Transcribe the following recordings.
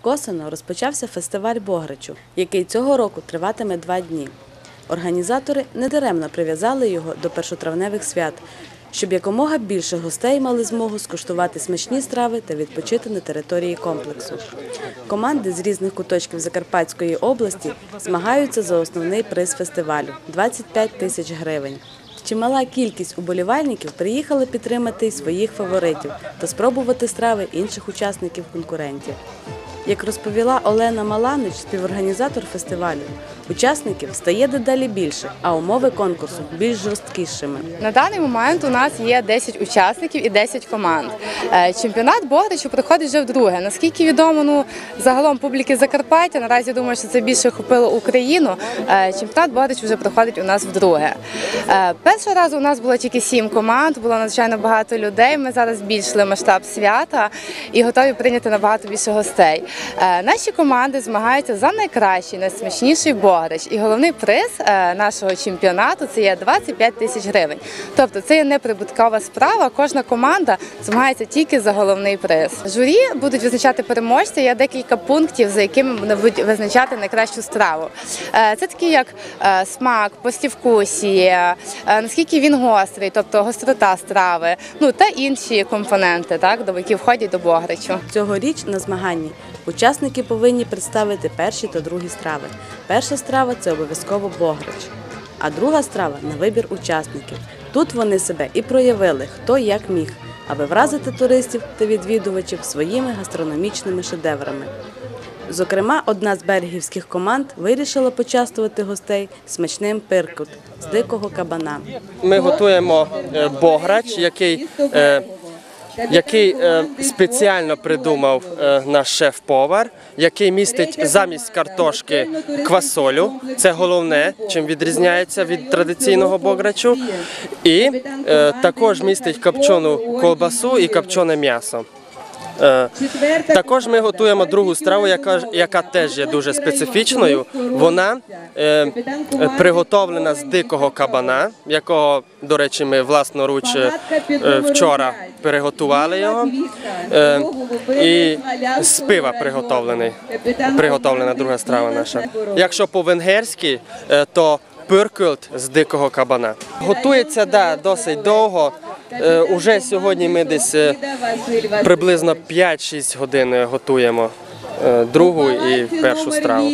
В Косино розпочався фестиваль Бограчу, який цього року триватиме два дні. Організатори недаремно прив'язали його до першотравневих свят, щоб якомога більше гостей мали змогу скуштувати смачні страви та відпочити на території комплексу. Команди з різних куточків Закарпатської області змагаються за основний приз фестивалю 25 тисяч гривень. Чимала кількість уболівальників приїхали підтримати своїх фаворитів та спробувати страви інших учасників конкурентів. Як розповіла Олена Маланич, співорганізатор фестивалю, учасників стає дедалі більше, а умови конкурсу більш жорсткішими. На даний момент у нас є 10 учасників і 10 команд. Е, Чемпіонат Богдачу проходить вже вдруге. Наскільки відомо, ну загалом публіки Закарпаття, наразі думаю, що це більше охопило Україну. Е, Чемпіонат Богдачу вже проходить у нас вдруге. Е, Першого разу у нас було тільки 7 команд, було надзвичайно багато людей. Ми зараз збільшили масштаб свята і готові прийняти набагато більше гостей. Наші команди змагаються за найкращий, найсмачніший Богдач. І головний приз е, нашого чемпіонату це є 25 тисяч гривень. Тобто це є неприбуткова справа. Кожна команда змагається тільки за головний приз. Журі будуть визначати переможця. Є декілька пунктів, за якими вони будуть визначати найкращу страву. Е, Це такі як е, смак, постівкусія, е, наскільки він гострий, тобто гострота страви, ну та інші компоненти, так до які входять до бограчу. Цьогоріч на змаганні учасники повинні представити перші та другі страви. Перша страва це обов'язково бограч, а друга страва на вибір учасників. Тут вони себе і проявили, хто як міг, аби вразити туристів та відвідувачів своїми гастрономічними шедеврами. Зокрема, одна з берегівських команд вирішила почастувати гостей смачним пиркут з дикого кабана. Ми готуємо е, бограч, який, е, який е, спеціально придумав е, наш шеф-повар, який містить замість картошки квасолю. Це головне, чим відрізняється від традиційного бограчу. І е, також містить копчену колбасу і копчене м'ясо. Е, Також ми готуємо другу страву, яка, яка теж є дуже специфічною. Вона е, е, приготовлена з дикого кабана, якого, до речі, ми власноруч е, е, вчора переготували його. Е, і з пива приготовлений. Приготовлена друга страва наша. Якщо по-венгерськи, то пиркульт з дикого кабана. Готується да, досить довго. Е, Уже сьогодні ми десь е, приблизно 5-6 годин е, готуємо другу і першу страву.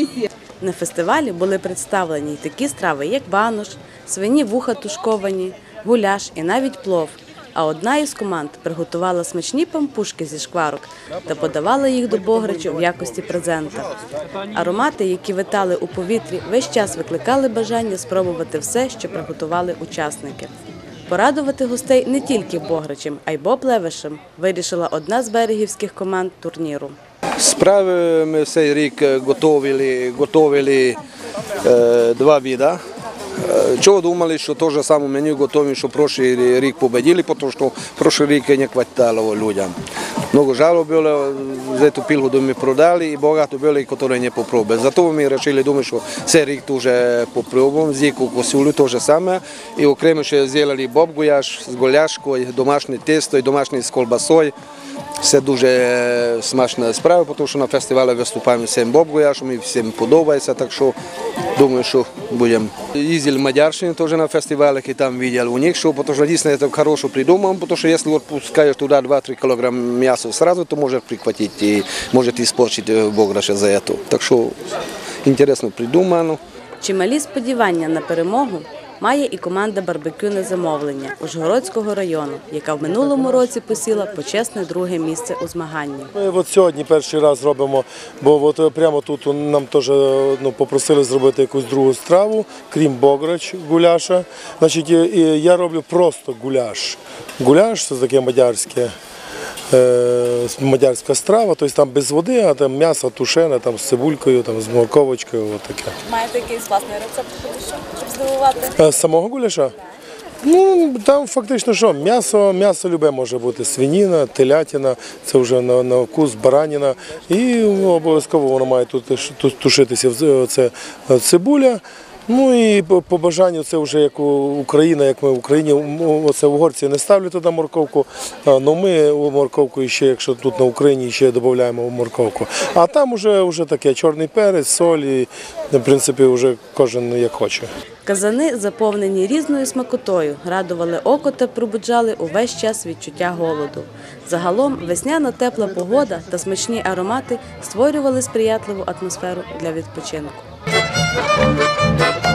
На фестивалі були представлені й такі страви, як банош, свині вуха тушковані, гуляш і навіть плов. А одна із команд приготувала смачні пампушки зі шкварок та подавала їх до Бограчу в якості презента. Аромати, які витали у повітрі, весь час викликали бажання спробувати все, що приготували учасники. Порадувати гостей не тільки Бограчем, а й Боплевишем вирішила одна з берегівських команд турніру. Справи ми цей рік готовили, готовили е, два вида. Е, Чого думали, що те ж саме меню готовим, що прошлий рік победили, тому що прошлый рік не хватало людям. Mnogo žalo bilo za tu pilhu da mi prodali i bogato bilo i kotorenje po poprobe. Zato mi rečili domi, što se rik tuže po probom, ziku kosulju tože same i okrem še zjelali bobgujaš s goljaškoj, domašnje testo i domašnje s kolbasoj. Все дуже смачна справа, тому що на фестивалі виступаємо всім бобгуяшом і всім подобається, так що думаю, що будемо. Їздили в Мадярщину теж на фестивалях і там бачили у них, що, тому що дійсно це хорошо придумано, тому що якщо відпускаєш туди 2-3 кг м'яса сразу, то може прихватити і може іспорчити бограша за це. Так що інтересно придумано. Чималі сподівання на перемогу має і команда барбекю на замовлення Ужгородського району, яка в минулому році посіла почесне друге місце у змаганні. Ми от сьогодні перший раз робимо, бо от прямо тут нам теж ну, попросили зробити якусь другу страву, крім бограч гуляша. Значить, я роблю просто гуляш. Гуляш це таке мадярське. Е, Мадярська страва, тобто там без води, а там м'ясо тушене, там з цибулькою, там з морковочкою, от таке. Маєте якийсь власний рецепт, щоб здивувати? Е, Самого гуляша? Ну, там фактично що, м'ясо, м'ясо любе може бути, свинина, телятина, це вже на, на вкус, бараніна. І ну, обов'язково воно має тут, тут тушитися. Це цибуля, Ну і по, бажанню це вже як Україна, як ми в Україні. М, Оце угорці не ставлять туди морковку, але ми у морковку ще, якщо тут на Україні, ще додаємо морковку. А там вже, вже таке чорний перець, соль і в принципі вже кожен як хоче. Казани, заповнені різною смакотою, радували око та пробуджали увесь час відчуття голоду. Загалом весняна тепла погода та смачні аромати створювали сприятливу атмосферу для відпочинку. Thank you.